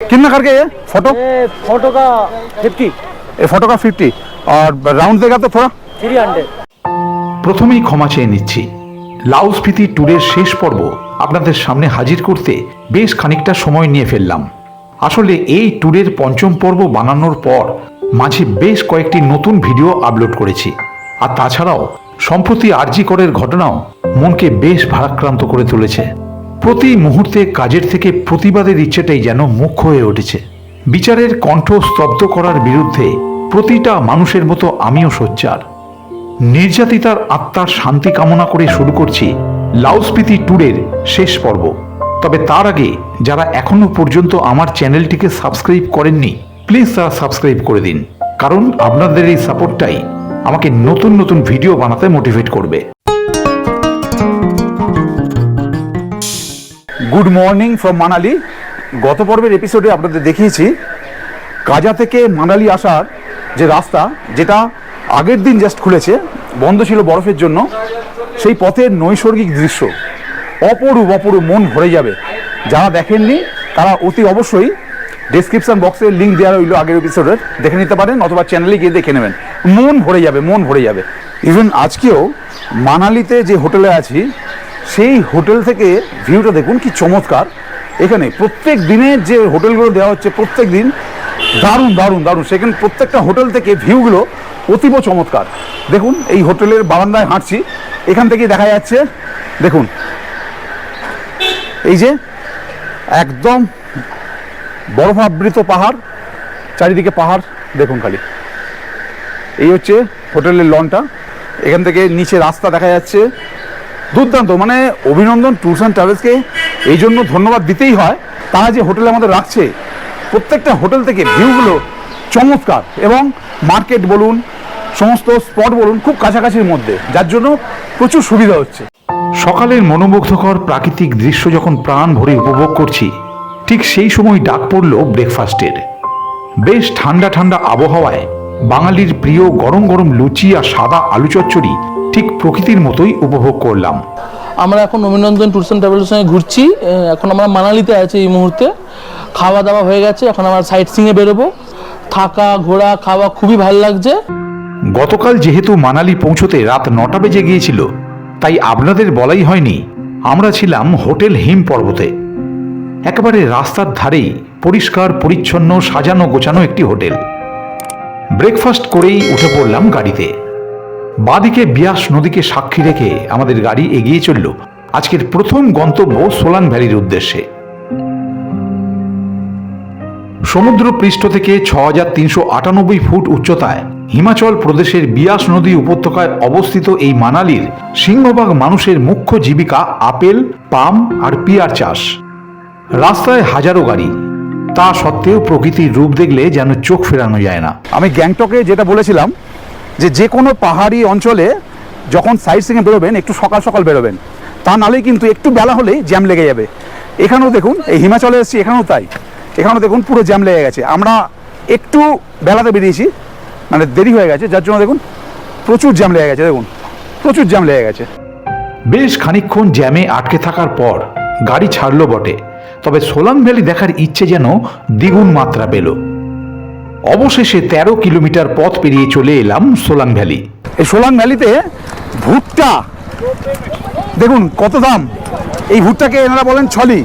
कितना करके ये फोटो ये फोटो का फिफ्टी ये फोटो का फिफ्टी और राउंड देगा तो थोड़ा थ्री हंड्रेड প্রথমেই ক্ষমা চেয়ে নিচ্ছি লাউস্পিতি ট্যুরের শেষ পর্ব আপনাদের সামনে হাজির করতে বেশ খানিকটা সময় নিয়ে ফেললাম আসলে এই ট্যুরের পঞ্চম পর্ব বানানোর পর মাঝে বেশ কয়েকটি নতুন ভিডিও আপলোড করেছি আর তাছাড়াও সম্প্রতি আরজি করের ঘটনাও মনকে বেশ ভারাক্রান্ত করে তুলেছে প্রতি মুহূর্তে কাজের থেকে প্রতিবাদের ইচ্ছেটাই যেন মুখ্য হয়ে উঠেছে। বিচারের কণ্ঠ স্তব্ধ করার বিরুদ্ধে প্রতিটা মানুষের মতো আমিও সোচ্চার। নির্যাতিতার আত্মার শান্তি কামনা করে শুরু করছি লাউস্পিতি ট্যুরের শেষ পর্ব। তবে তার আগে যারা এখনও পর্যন্ত আমার চ্যানেলটিকে সাবস্ক্রাইব করেননি, প্লিজ তারা সাবস্ক্রাইব করে দিন। কারণ আপনাদের এই সাপোর্টটাই আমাকে নতুন নতুন ভিডিও বানাতে মোটিভেট করবে। Good morning from Manali. গত পর্বের এপিসোডে আপনাদের দেখিয়েছি, কাজা থেকে মানালি আসার যে রাস্তা, যেটা আগের দিন জাস্ট খুলেছে, বন্ধ ছিল বরফের জন্য, সেই পথের নৈসর্গিক দৃশ্য। অপরূপ অপরূপ মন ভরে যাবে। যারা দেখেননি, তারা অতি অবশ্যই ডেসক্রিপশন বক্সে লিঙ্ক দেওয়া রইল আগের এপিসোডের দেখে নিতে পারেন অথবা চ্যানেলে গিয়ে দেখে নেবেন। মন ভরে যাবে, মন ভরে যাবে। ইভেন আজকেও মানালিতে যে হোটেলে আছি সেই হোটেল থেকে ভিউটা দেখুন, কি চমৎকার। এখানে প্রত্যেক দিনের যে হোটেলগুলো দেওয়া হচ্ছে, প্রত্যেক দিন দারুণ দারুণ দারুণ। সেখানে প্রত্যেকটা হোটেল থেকে ভিউগুলো অতীব চমৎকার। দেখুন, এই হোটেলের বারান্দায় হাঁটছি। এখান থেকে দেখা যাচ্ছে, দেখুন। এই যে একদম বরফাবৃত পাহাড়, চারিদিকে পাহাড়, দেখুন খালি। এই হচ্ছে হোটেলের লনটা। এখান থেকে নিচে রাস্তা দেখা যাচ্ছে। দুর্দান্ত। মানে অভিনন্দন ট্যুরস অ্যান্ড ট্রাভেলসকে এই জন্য ধন্যবাদ দিতেই হয়। তারা যে হোটেলে আমাদের রাখছে, প্রত্যেকটা হোটেল থেকে ভিউগুলো চমৎকার এবং মার্কেট বলুন, সমস্ত স্পট বলুন, খুব কাছাকাছির মধ্যে, যার জন্য প্রচুর সুবিধা হচ্ছে। সকালের মনোমুগ্ধকর প্রাকৃতিক দৃশ্য যখন প্রাণ ভরে উপভোগ করছি, ঠিক সেই সময় ডাক পড়ল ব্রেকফাস্টের বেশ ঠান্ডা ঠান্ডা আবহাওয়ায় বাঙালির প্রিয় গরম গরম লুচি আর সাদা আলু চচ্চড়ি ঠিক প্রকৃতির মতোই উপভোগ করলাম। আমরা এখন অভিনন্দন ট্যুরস অ্যান্ড ট্রাভেলের সঙ্গে ঘুরছি। এখন আমরা মানালিতে আছি এই মুহূর্তে। খাওয়া দাওয়া হয়ে গেছে এখন আমরা সাইট সিংয়ে বেরোবো। থাকা ঘোরা খাওয়া খুবই ভালো লাগছে। গতকাল যেহেতু মানালি পৌঁছতে রাত নটা বেজে গিয়েছিল তাই আপনাদের বলাই হয়নি আমরা ছিলাম হোটেল হিম পর্বতে। একেবারে রাস্তার ধারেই পরিষ্কার পরিচ্ছন্ন সাজানো গোছানো একটি হোটেল। ব্রেকফাস্ট করেই উঠে পড়লাম গাড়িতে। বাদিকে বিয়াস নদীকে সাক্ষী রেখে আমাদের গাড়ি এগিয়ে চলল। আজকের প্রথম গন্তব্য সোলান ভ্যালির উদ্দেশ্যে। সমুদ্র পৃষ্ঠ থেকে ছ হাজার তিনশো আটানব্বই ফুট উচ্চতায় হিমাচল প্রদেশের বিয়াস নদী উপত্যকায় অবস্থিত এই মানালির সিংহভাগ মানুষের মুখ্য জীবিকা আপেল, পাম আর পিয়ার চাষ। রাস্তায় হাজারো গাড়ি। তা সত্ত্বেও প্রকৃতির রূপ দেখলে যেন চোখ ফেরানো যায় না। আমি গ্যাংটকে যেটা বলেছিলাম যে যে কোনো পাহাড়ি অঞ্চলে যখন সাইড সিংয়ে বেরোবেন একটু সকাল সকাল বেরোবেন তা নাহলেই কিন্তু একটু বেলা হলেই জ্যাম লেগে যাবে। এখানেও দেখুন এই হিমাচলে এসেছি এখানেও তাই। এখানেও দেখুন পুরো জ্যাম লেগে গেছে। আমরা একটু বেলাতে বেরিয়েছি মানে দেরি হয়ে গেছে যার জন্য দেখুন প্রচুর জ্যাম লেগে গেছে দেখুন প্রচুর জ্যাম লেগে গেছে। বেশ খানিকক্ষণ জ্যামে আটকে থাকার পর গাড়ি ছাড়লো বটে। তবে সোলাং ভ্যালি দেখার ইচ্ছে যেন দ্বিগুণ মাত্রা পেল। অবশেষে তেরো কিলোমিটার পথ পেরিয়ে চলে এলাম সোলাং ভ্যালি। এই সোলাং ভ্যালিতে ভুট্টা। দেখুন কত দাম। এই ভুট্টাকে এনারা বলেন ছলি।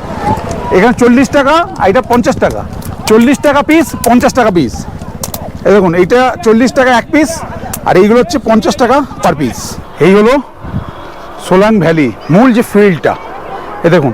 এখানে চল্লিশ টাকা আর এটা পঞ্চাশ টাকা। চল্লিশ টাকা পিস পঞ্চাশ টাকা পিস দেখুন, এইটা চল্লিশ টাকা এক পিস আর এইগুলো হচ্ছে পঞ্চাশ টাকা পার পিস এই হলো সোলাং ভ্যালি, মূল যে ফিল্ডটা এ দেখুন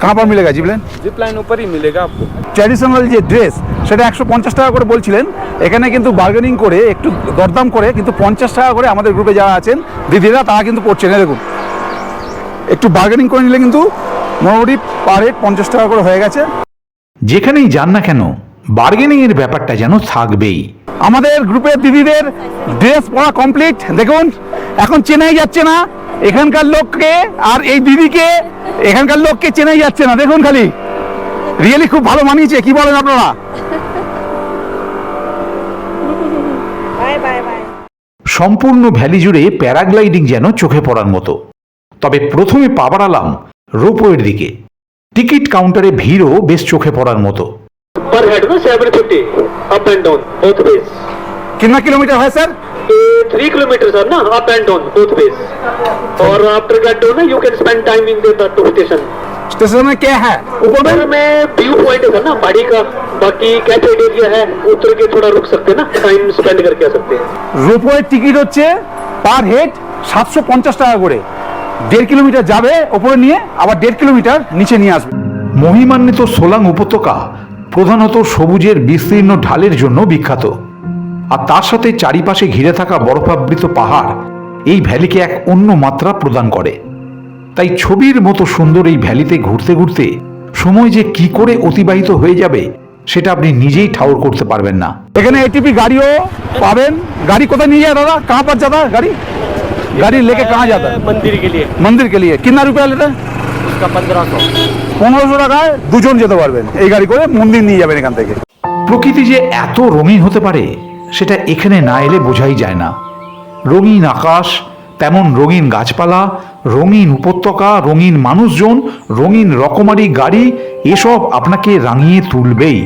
कहाँ पर मिलेगा जिप लाइन जिप लाइन ऊपर ही मिलेगा आपको ট্র্যাডিশনাল যে ড্রেস সেটা একশো পঞ্চাশ টাকা করে বলছিলেন এখানে কিন্তু বার্গেনিং করে একটু দরদাম করে কিন্তু পঞ্চাশ টাকা করে আমাদের গ্রুপে যারা আছেন দিদিরা তারা কিন্তু পড়ছেন এই দেখুন একটু বার্গেনিং করে নিলে কিন্তু মোটামুটি পার হেড পঞ্চাশ টাকা করে হয়ে গেছে যেখানেই যান না কেন বার্গেনিং এর ব্যাপারটা যেন থাকবেই। আমাদের গ্রুপের দিদিদের ড্রেস পরা কমপ্লিট দেখুন, এখন চেনাই যাচ্ছে না এখানকার লোককে আর এই দিদিকে, এখানকার লোককে চেনাই যাচ্ছে না। দেখুন খালি রিয়েলি খুব ভালো মানিয়েছে, কি বলেন আপনারা. সম্পূর্ণ ভ্যালি জুড়ে প্যারাগ্লাইডিং যেন চোখে পড়ার মতো। তবে প্রথমে পা বাড়ালাম রোপওয়ের দিকে। টিকিট কাউন্টারে ভিড়ও বেশ চোখে পড়ার মতো। पर हेड में seven fifty up and down both ways कितना किलोमीटर है सर थ्री किलोमीटर सर ना up and down both ways और after get down you can spend time in the to station station में क्या है ऊपर ऊपर में में व्यू पॉइंट है सर ना पहाड़ी का बाकी कैफे एरिया है उतर के थोड़ा रुक सकते हैं ना टाइम स्पेंड करके आ सकते हैं রোপওয়ের টিকিট হচ্ছে পার হেড সাতশো পঞ্চাশ টাকা করে দেড় কিলোমিটার যাবে ওপরে নিয়ে আবার দেড় কিলোমিটার নিচে নিয়ে আসবে মহিমান্বিত সোলাং উপত্যকা প্রধানত সবুজের বিস্তীর্ণ ঢালের জন্য বিখ্যাত আর তার সাথে চারিপাশে ঘিরে থাকা বরফাবৃত পাহাড় এই ভ্যালিকে এক অন্য মাত্রা প্রদান করে তাই ছবির মতো সুন্দর এই ভ্যালিতে ঘুরতে ঘুরতে সময় যে কি করে অতিবাহিত হয়ে যাবে সেটা আপনি নিজেই ঠাউর করতে পারবেন না এখানে এটিপি গাড়িও পাবেন গাড়ি কোথায় নিয়ে যায় দাদা कहाँ पर जाता है गाड़ी गाड़ी लेके कहाँ जाता है मंदिर के लिए मंदिर के लिए कितना रुपया लेता है उसका पंद्रह सौ পনেরোশো টাকায় দুজন যেতে পারবেন। এই গাড়ি করে মন্দির নিয়ে যাবেন এখান থেকে। প্রকৃতি যে এত রঙিন হতে পারে সেটা এখানে না এলে বোঝাই যায় না। রঙিন আকাশ তেমন রঙিন গাছপালা রঙিন উপত্যকা রঙিন মানুষজন রঙিন রকমারি গাড়ি এসব আপনাকে রাঙিয়ে তুলবেই।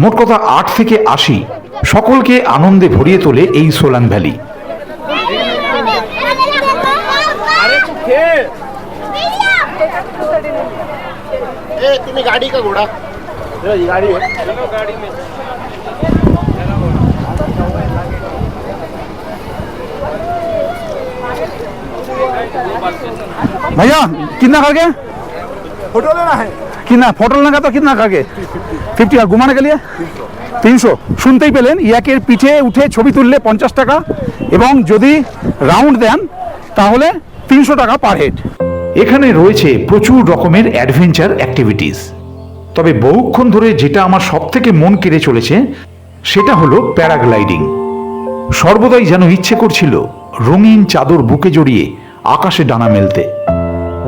মোট কথা আট থেকে আশি। সকলকে আনন্দে ভরিয়ে তোলে এই সোলাং ভ্যালি। भैया कितना करके फोटो लेना है कितना फोटो लेना का तो कितना करके ফিফটি আর ঘুমানো গেলে তিনশো শুনতেই পেলেন ইয়াকের পিঠে উঠে ছবি তুললে পঞ্চাশ টাকা এবং যদি রাউন্ড দেন তাহলে তিনশো টাকা পার হেড এখানে রয়েছে প্রচুর রকমের অ্যাডভেঞ্চার অ্যাক্টিভিটিস তবে বহুক্ষণ ধরে যেটা আমার সব থেকে মন কেড়ে চলেছে, সেটা হলো প্যারাগ্লাইডিং। সর্বদাই যেন ইচ্ছে করছিল রঙিন চাদর বুকে জড়িয়ে আকাশে ডানা মেলতে।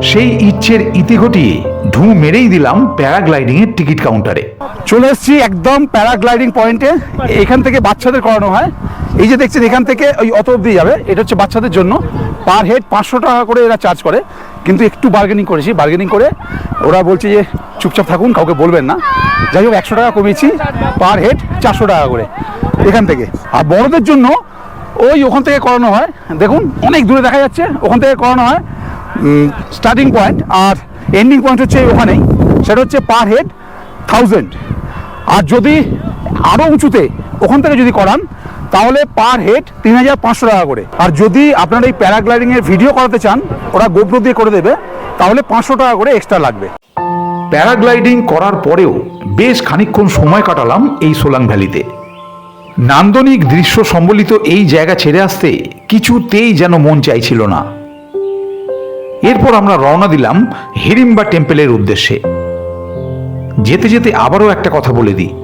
সেই ইচ্ছের ইতি ঘটিয়ে ঢু মেরেই দিলাম প্যারাগ্লাইডিং এর টিকিট কাউন্টারে চলে এসেছি একদম প্যারাগ্লাইডিং পয়েন্টে এখান থেকে বাচ্চাদের করানো হয়। এই যে দেখছেন, এখান থেকে ওই অত অবধি যাবে। এটা হচ্ছে বাচ্চাদের জন্য। পার হেড পাঁচশো টাকা করে এরা চার্জ করে। কিন্তু একটু বার্গেনিং করেছি। বার্গেনিং করে ওরা বলছে যে, চুপচাপ থাকুন, কাউকে বলবেন না। যাই হোক, একশো টাকা কমিয়েছি। পার হেড চারশো টাকা করে এখান থেকে। আর বড়দের জন্য ওই ওখান থেকে করানো হয়। দেখুন, অনেক দূরে দেখা যাচ্ছে। ওখান থেকে করানো হয় স্টার্টিং পয়েন্ট আর এন্ডিং পয়েন্ট হচ্ছে ওখানেই। সেটা হচ্ছে পার হেড থাউজেন্ড আর যদি আরও উঁচুতে ওখান থেকে যদি করান তাহলে পার হেড তিন হাজার পাঁচশো টাকা করে। আর যদি আপনারা এই প্যারাগ্লাইডিংয়ের ভিডিও করাতে চান, ওরা গোপ্রো দিয়ে করে দেবে, তাহলে পাঁচশো টাকা করে এক্সট্রা লাগবে। প্যারাগ্লাইডিং করার পরেও বেশ খানিকক্ষণ সময় কাটালাম এই সোলাং ভ্যালিতে। নান্দনিক দৃশ্য সম্বলিত এই জায়গা ছেড়ে আসতে কিছুতেই যেন মন চাইছিল না। এরপর আমরা রওনা দিলাম হিড়িম্বা টেম্পেলের উদ্দেশ্যে। যেতে যেতে আবারও একটা কথা বলে দিই।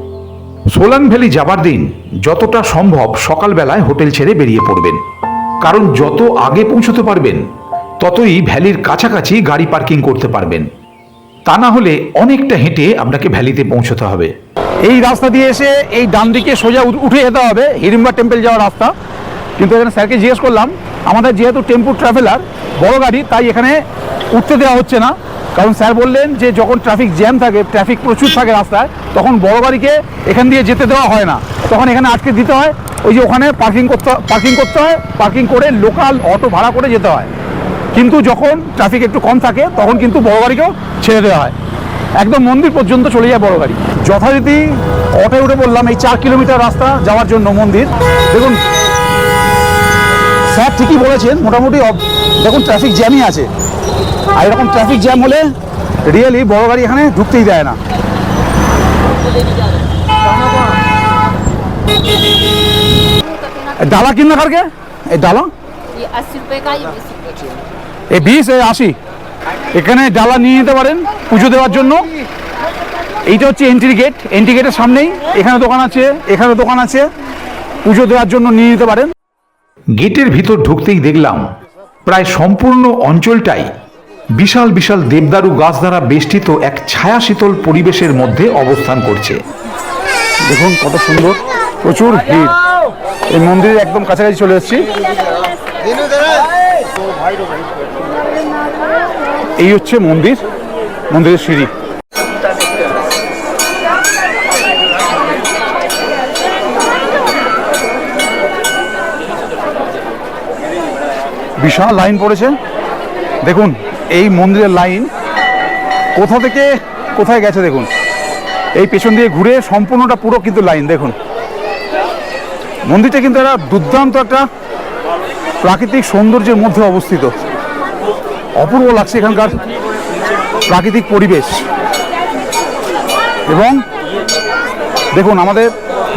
সোলাং ভ্যালি যাবার দিন যতটা সম্ভব সকালবেলায় হোটেল ছেড়ে বেরিয়ে পড়বেন। কারণ যত আগে পৌঁছতে পারবেন, ততই ভ্যালির কাছাকাছি গাড়ি পার্কিং করতে পারবেন। তা না হলে অনেকটা হেঁটে আপনাকে ভ্যালিতে পৌঁছতে হবে। এই রাস্তা দিয়ে এসে এই ডান দিকে সোজা উঠ- যেতে হবে হিড়িম্বা টেম্পল যাওয়ার রাস্তা। কিন্তু এখানে স্যারকে জিজ্ঞেস করলাম, আমাদের যেহেতু টেম্পু ট্রাভেলার, বড় গাড়ি, তাই এখানে উঠতে দেওয়া হচ্ছে না। কারণ স্যার বললেন যে যখন ট্রাফিক জ্যাম থাকে ট্রাফিক প্রচুর থাকে রাস্তায়, তখন বড় গাড়িকে এখান দিয়ে যেতে দেওয়া হয় না। তখন এখানে আটকে দিতে হয়। ওই যে ওখানে পার্কিং করতে পার্কিং করতে হয়। পার্কিং করে লোকাল অটো ভাড়া করে যেতে হয়। কিন্তু যখন ট্রাফিক একটু কম থাকে, তখন কিন্তু বড় গাড়িকেও ছেড়ে দেওয়া হয়। একদম মন্দির পর্যন্ত চলে যায় বড় গাড়ি যথারীতি অটোয় উঠে বললাম, এই চার কিলোমিটার রাস্তা যাওয়ার জন্য মন্দির। দেখুন, স্যার ঠিকই বলেছেন, মোটামুটি দেখুন ট্রাফিক জ্যামই আছে। আর এরকম ট্রাফিক জ্যাম হলে রিয়েলি বড় গাড়ি এখানে ঢুকতেই দেয় না ডালা কিনা কারকে এই ডালা ये अस्सी रुपए का ये बीस रुपए का এই বিশ এই আশি এখানে ডালা নিয়ে নিতে পারেন পুজো দেওয়ার জন্য এইটা হচ্ছে এন্ট্রি গেট এন্ট্রি গেটের সামনেই এখানে দোকান আছে এখানে দোকান আছে পুজো দেওয়ার জন্য নিয়ে নিতে পারেন গেটের ভিতর ঢুকতেই দেখলাম প্রায় সম্পূর্ণ অঞ্চলটাই বিশাল বিশাল দেবদারু গাছ দ্বারা বেষ্টিত এক ছায়া শীতল পরিবেশের মধ্যে অবস্থান করছে। দেখুন কত সুন্দর, প্রচুর ভিড়। এই মন্দিরের একদম কাছাকাছি চলে এসেছি। এই হচ্ছে মন্দির, মন্দিরের সিঁড়ি। বিশাল লাইন পড়েছে। দেখুন এই মন্দিরের লাইন কোথা থেকে কোথায় গেছে দেখুন। এই পেছন দিয়ে ঘুরে সম্পূর্ণটা পুরো কিন্তু লাইন, দেখুন। মন্দিরটা কিন্তু একটা দুর্দান্ত একটা প্রাকৃতিক সৌন্দর্যের মধ্যে অবস্থিত। অপূর্ব লাগছে এখানকার প্রাকৃতিক পরিবেশ। এবং দেখুন, আমাদের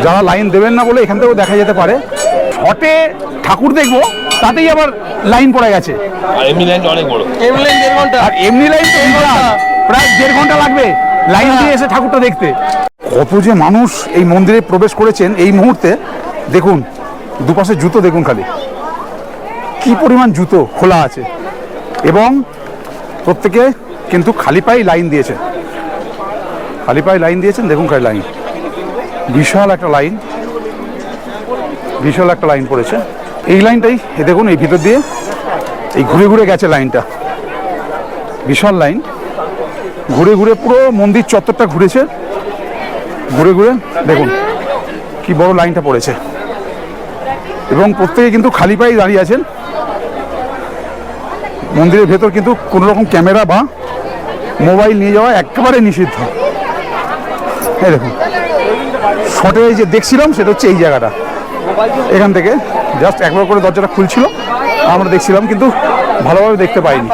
যারা লাইন দেবেন না বলে এখান থেকেও দেখা যেতে পারে। শটে ঠাকুর দেখব। তাতেই আবার লাইন পড়ে গেছে। এমনি লাইন দেড় ঘণ্টা। আর এমনি লাইন তো প্রায় দেড় ঘণ্টা লাগবে লাইন দিয়ে এসে ঠাকুরটা দেখতে। কত যে মানুষ এই মন্দিরে প্রবেশ করেছেন এই মুহূর্তে দেখুন দুপাশে জুতো দেখুন খালি। কি পরিমাণ জুতো খোলা আছে। এবং প্রত্যেকে কিন্তু খালি পায়ে লাইন দিয়েছে খালি পায়ে লাইন দিয়েছেন দেখুন খালি লাইন বিশাল একটা লাইন বিশাল একটা লাইন পড়েছে। এই লাইনটাই এ দেখুন, এই ভিতর দিয়ে এই ঘুরে ঘুরে গেছে লাইনটা। বিশাল লাইন। ঘুরে ঘুরে পুরো মন্দির চত্বরটা ঘুরেছে। ঘুরে ঘুরে, দেখুন, কি বড় লাইনটা পড়েছে। এবং প্রত্যেকে কিন্তু খালি পায়ে দাঁড়িয়ে আছেন। মন্দিরের ভেতর কিন্তু কোনো রকম ক্যামেরা বা মোবাইল নিয়ে যাওয়া একেবারে নিষিদ্ধ। এই দেখুন, শটে যে দেখছিলাম, সেটা হচ্ছে এই জায়গাটা। এখান থেকে জাস্ট একবার করে দরজাটা খুলছিল, আমরা দেখছিলাম, কিন্তু ভালোভাবে দেখতে পাইনি।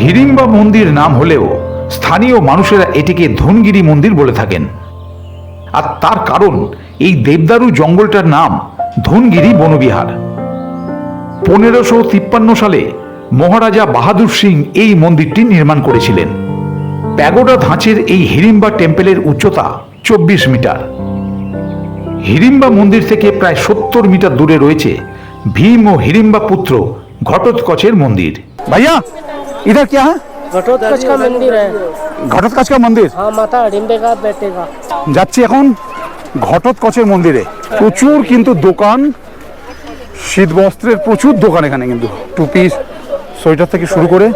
হিড়িম্বা মন্দির নাম হলেও স্থানীয় মানুষেরা এটিকে ধনগিরি মন্দির বলে থাকেন। আর তার কারণ, এই দেবদারু জঙ্গলটার নাম ধনগিরি বনবিহার। পনেরোশো তিপ্পান্ন সালে মহারাজা বাহাদুর সিং এই মন্দিরটি নির্মাণ করেছিলেন। প্যাগোডা ধাঁচের এই হিড়িম্বা টেম্পেলের উচ্চতা চব্বিশ মিটার। হিড়িম্বা মন্দির থেকে প্রায় সত্তর মিটার দূরে রয়েছে ভীম ও হিড়িম্বা পুত্র ঘটোৎকচের মন্দির भैया इधर क्या है घटोत्कच का मंदिर है ঘটোৎকাচ কা মন্দির हाँ माता हडिम्बे का बेटे का যাচ্ছি এখন ঘটোৎকচের মন্দিরে প্রচুর কিন্তু দোকান শীত বস্ত্রের প্রচুর দোকান এখানে কিন্তু টুপি সোয়েটার থেকে শুরু করে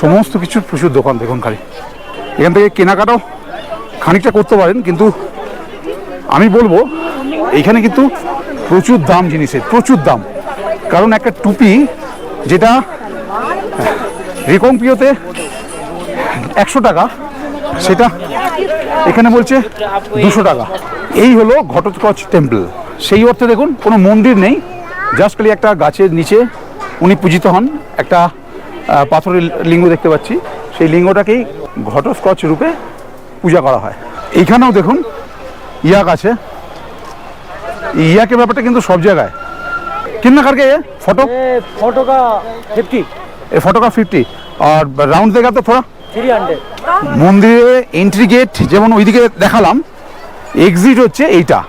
সমস্ত কিছুর প্রচুর দোকান দেখুন খালি এখান থেকে কেনাকাটাও খানিকটা করতে পারেন কিন্তু আমি বলব এইখানে কিন্তু প্রচুর দাম জিনিসের প্রচুর দাম। কারণ একটা টুপি যেটা রিকম্পিওতে একশো টাকা, সেটা এখানে বলছে দুশো টাকা। এই হলো ঘটোৎকচ টেম্পল। সেই অর্থে দেখুন, কোনো মন্দির নেই, জাস্ট খালি একটা গাছের নিচে উনি পূজিত হন, একটা পাথরের লিঙ্গ দেখতে পাচ্ছি। সেই লিঙ্গটাকেই ঘটোৎকচ রূপে পূজা করা হয়। এইখানেও দেখুন ইয়াক আছে। ইয়াকের ব্যাপারটা কিন্তু সব জায়গায়। কিন্না কারকে ফটো? ফিফটি। এ ফিফটি। আর রাউন্ড দেখা তো ফোড়া থ্রি মন্দিরে এন্ট্রি গেট যেমন ওইদিকে দেখালাম এক্সিট হচ্ছে এইটা।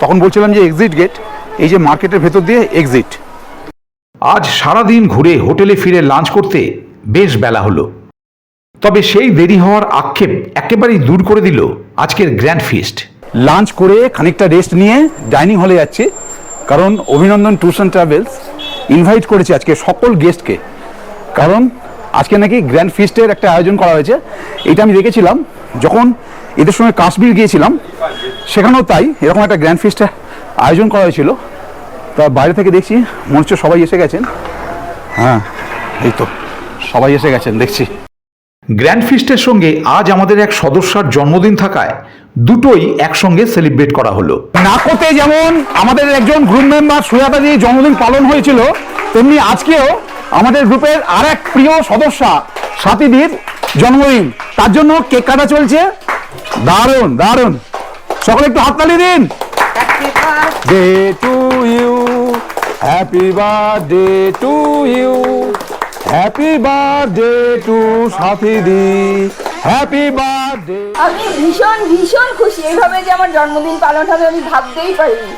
তখন বলছিলাম যে এক্সিট গেট এই যে মার্কেটের ভেতর দিয়ে এক্সিট আজ সারাদিন ঘুরে হোটেলে ফিরে লাঞ্চ করতে বেশ বেলা হলো। তবে সেই দেরি হওয়ার আক্ষেপ একেবারেই দূর করে দিল আজকের গ্র্যান্ড ফিস্ট। লাঞ্চ করে খানিকটা রেস্ট নিয়ে ডাইনিং হলে যাচ্ছি। কারণ অভিনন্দন ট্যুরস অ্যান্ড ট্রাভেলস ইনভাইট করেছে আজকে সকল গেস্টকে। কারণ আজকে নাকি গ্র্যান্ড ফিস্টের একটা আয়োজন করা হয়েছে। এটা আমি দেখেছিলাম। যখন এদের সঙ্গে কাশ্মীর গিয়েছিলাম, সেখানেও তাই এরকম একটা গ্র্যান্ড ফিস্টের আয়োজন করা হয়েছিল। তা বাইরে থেকে দেখছি, মনে হচ্ছে সবাই এসে গেছেন। হ্যাঁ এই তো, সবাই এসে গেছেন, দেখছি। গ্র্যান্ড ফিস্টের সঙ্গে আজ আমাদের এক সদস্যার জন্মদিন থাকায় দুটোই একসঙ্গে সেলিব্রেট করা হলো। নাকোতে যেমন আমাদের একজন গ্রুপ মেম্বার সুজাতাজি জন্মদিন পালন হয়েছিল তেমনি আজকেও আমাদের গ্রুপের আর এক প্রিয় সদস্যা সাথীদির জন্মদিন। তার জন্য কেক কাটা চলছে। দারুণ দারুণ। সকলে একটু হাততালি দিন। Day to you happy birthday to you happy birthday to সাথীদি happy birthday আমি ভীষণ ভীষণ খুশি। এইভাবে যে আমার জন্মদিন পালন হবে আমি ভাবতেই পারিনি।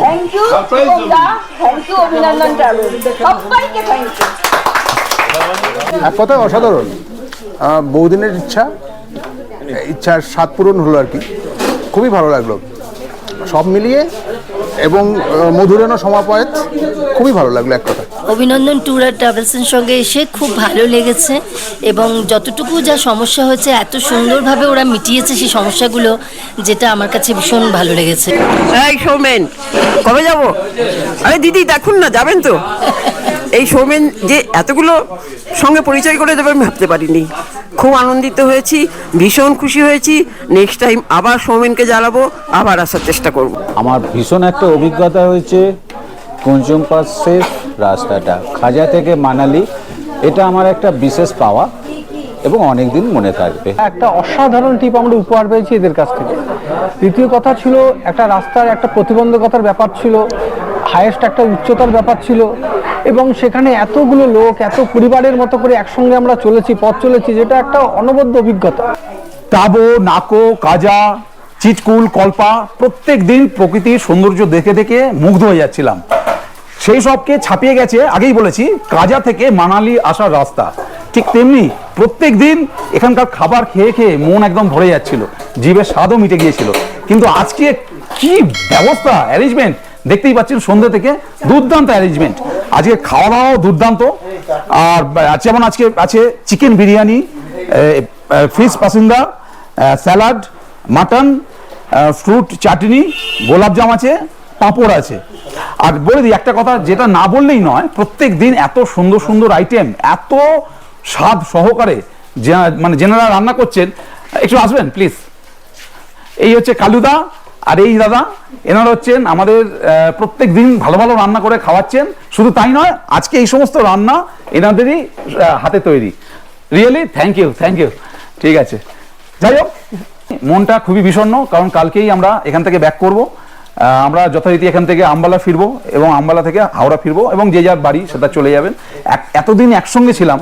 থ্যাংক ইউ থ্যাংক ইউ অভিনন্দন ট্রাভেল সবাইকে থ্যাংক ইউ এক কথায় অসাধারণ। বহুদিনের ইচ্ছা। ইচ্ছার স্বাদ পূরণ হলো আর কি। খুবই ভালো লাগল। সব মিলিয়ে এবং মধুরানো সমাপয়েত। খুবই ভালো লাগল এক কথা অভিনন্দন ট্যুর আর ট্রাভেলসের সঙ্গে এসে খুব ভালো লেগেছে এবং যতটুকু যা সমস্যা হয়েছে এত সুন্দরভাবে ওরা মিটিয়েছে সেই সমস্যাগুলো যেটা আমার কাছে ভীষণ ভালো লেগেছে। এই সৌমেন কবে যাব? আরে দিদি দেখুন না যাবেন তো। এই সৌমেন যে এতগুলো সঙ্গে পরিচয় করে দেবে আমি ভাবতে পারিনি। খুব আনন্দিত হয়েছি ভীষণ খুশি হয়েছি। নেক্সট টাইম আবার সৌমেনকে জ্বালাবো আবার আসার চেষ্টা করব। আমার ভীষণ একটা অভিজ্ঞতা হয়েছে কুঞ্চুম পাসের রাস্তাটা। খাজা থেকে মানালি এটা আমার একটা বিশেষ পাওয়া এবং অনেক দিন মনে থাকবে। একটা অসাধারণ টিপ আমরা উপহার পেয়েছি এদের কাছ থেকে। দ্বিতীয় কথা ছিল একটা রাস্তার একটা প্রতিবন্ধকতার ব্যাপার ছিল হায়েস্ট একটা উচ্চতার ব্যাপার ছিল এবং সেখানে এতগুলো লোক এত পরিবারের মতো করে একসঙ্গে আমরা চলেছি পথ চলেছি যেটা একটা অনবদ্য অভিজ্ঞতা। টাবো নাকো কাজা চিটকুল কল্পা প্রত্যেক দিন প্রকৃতির সৌন্দর্য দেখে দেখে মুগ্ধ হয়ে যাচ্ছিলাম। সেই সবকে ছাপিয়ে গেছে, আগেই বলেছি কাজা থেকে মানালি আসার রাস্তা। ঠিক তেমনি প্রত্যেক দিন এখানকার খাবার খেয়ে খেয়ে মন একদম ভরে যাচ্ছিল, জীবের স্বাদও মিটে গিয়েছিল। কিন্তু আজকে কি ব্যবস্থা অ্যারেঞ্জমেন্ট দেখতেই পাচ্ছেন সন্ধ্যে থেকে দুর্দান্ত অ্যারেঞ্জমেন্ট আজকে খাওয়া দাওয়াও দুর্দান্ত। আর যেমন আজকে আছে chicken biryani fish pasanda salad mutton fruit chutney, গোলাপজাম আছে। পাঁপড় আছে। আর বলে দিই, একটা কথা, যেটা না বললেই নয়, প্রত্যেক দিন এত সুন্দর সুন্দর আইটেম এত স্বাদ সহকারে যে- মানে যেনারা রান্না করছেন, একটু আসবেন প্লিজ এই হচ্ছে কালুদা আর এই দাদা, এনারা হচ্ছেন আমাদের প্রত্যেক দিন ভালো ভালো রান্না করে খাওয়াচ্ছেন। শুধু তাই নয়, আজকে এই সমস্ত রান্না এনাদেরই হাতে তৈরি। Really thank you thank you ঠিক আছে। যাই হোক, মনটা খুবই বিষণ্ণ, কারণ কালকেই আমরা এখান থেকে ব্যাক করব। আমরা যথারীতি এখান থেকে আম্বালা ফিরবো এবং আম্বালা থেকে হাওড়া ফিরবো এবং যে যার বাড়ি সেটা চলে যাবেন। এতদিন একসঙ্গে ছিলাম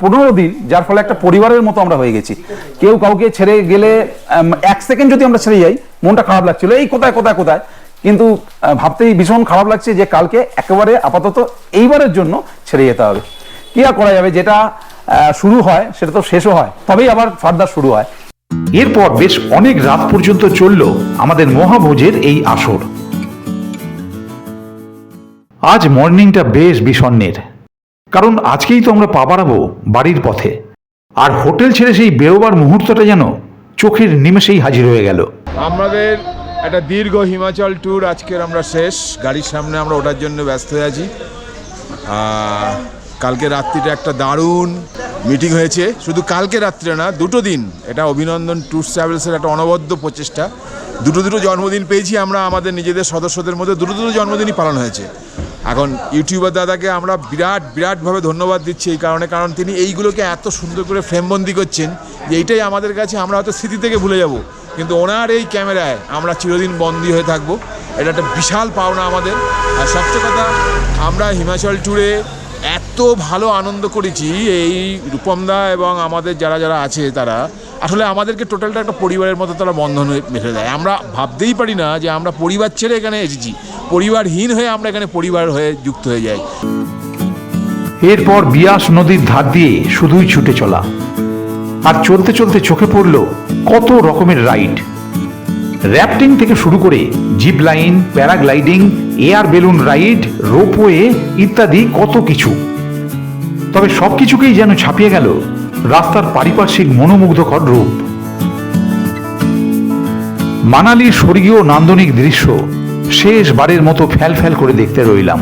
পনেরো দিন, যার ফলে একটা পরিবারের মতো আমরা হয়ে গেছি। কেউ কাউকে ছেড়ে গেলে এক সেকেন্ড যদি আমরা ছেড়ে যাই, মনটা খারাপ লাগছিল, এই কোথায় কোথায় কোথায়? কিন্তু ভাবতেই ভীষণ খারাপ লাগছে যে কালকে একেবারে আপাতত এইবারের জন্য ছেড়ে যেতে হবে। কি আর করা যাবে? যেটা শুরু হয়, সেটা তো শেষও হয়, তবেই আবার ফার্দার শুরু হয়। এরপর বেশ অনেক রাত পর্যন্ত চলল আমাদের মহাভোজের এই আসর। আজ মর্নিংটা বেশ বিষণ্ণের। কারণ আজকেই তো আমরা পা বাড়াবো বাড়ির পথে। আর হোটেল ছেড়ে সেই বেরোবার মুহূর্তটা যেন চোখের নিমেষেই হাজির হয়ে গেল। আমাদের একটা দীর্ঘ হিমাচল ট্যুর আজকের আমরা শেষ। গাড়ির সামনে আমরা ওঠার জন্য ব্যস্ত হয়ে আছি কালকে রাত্রিটা একটা দারুণ মিটিং হয়েছে। শুধু কালকে রাত্রে না, দুটো দিন। এটা অভিনন্দন ট্যুরস ট্রাভেলসের একটা অনবদ্য প্রচেষ্টা। দুটো দুটো জন্মদিন পেয়েছি আমরা আমাদের নিজেদের সদস্যদের মধ্যে। দুটো দুটো জন্মদিনই পালন হয়েছে। এখন ইউটিউবার দাদাকে আমরা বিরাট, বিরাটভাবে ধন্যবাদ দিচ্ছি এই কারণে, কারণ তিনি এইগুলোকে এত সুন্দর করে ফ্রেমবন্দি করছেন যে এইটাই আমাদের কাছে আমরা হয়তো স্মৃতি থেকে ভুলে যাব। কিন্তু ওনার এই ক্যামেরায় আমরা চিরদিন বন্দী হয়ে থাকব। এটা একটা বিশাল পাওনা আমাদের। আর সবচেয়ে কথা, আমরা হিমাচল ট্যুরে এত ভালো আনন্দ করেছি এই রূপমদা এবং আমাদের যারা যারা আছে তারা। আসলে আমাদেরকে টোটালটা একটা পরিবারের মতো তারা বন্ধন বেঁধে দেয়। আমরা ভাবতেই পারি না যে আমরা পরিবার ছেড়ে এখানে এসেছি। পরিবারহীন হয়ে আমরা এখানে পরিবার হয়ে যুক্ত হয়ে যাই। এরপর বিয়াস নদীর ধার দিয়ে শুধুই ছুটে চলা। আর চলতে চলতে চোখে পড়ল কত রকমের রাইড। র্যাফটিং থেকে শুরু করে zip line paragliding air balloon ride, ropeway ইত্যাদি কত কিছু। তবে সব কিছুকেই যেন ছাপিয়ে গেল রাস্তার পারিপার্শ্বিক মনোমুগ্ধকর রূপ। মানালির স্বর্গীয় নান্দনিক দৃশ্য শেষবারের মতো ফ্যাল ফ্যাল করে দেখতে রইলাম।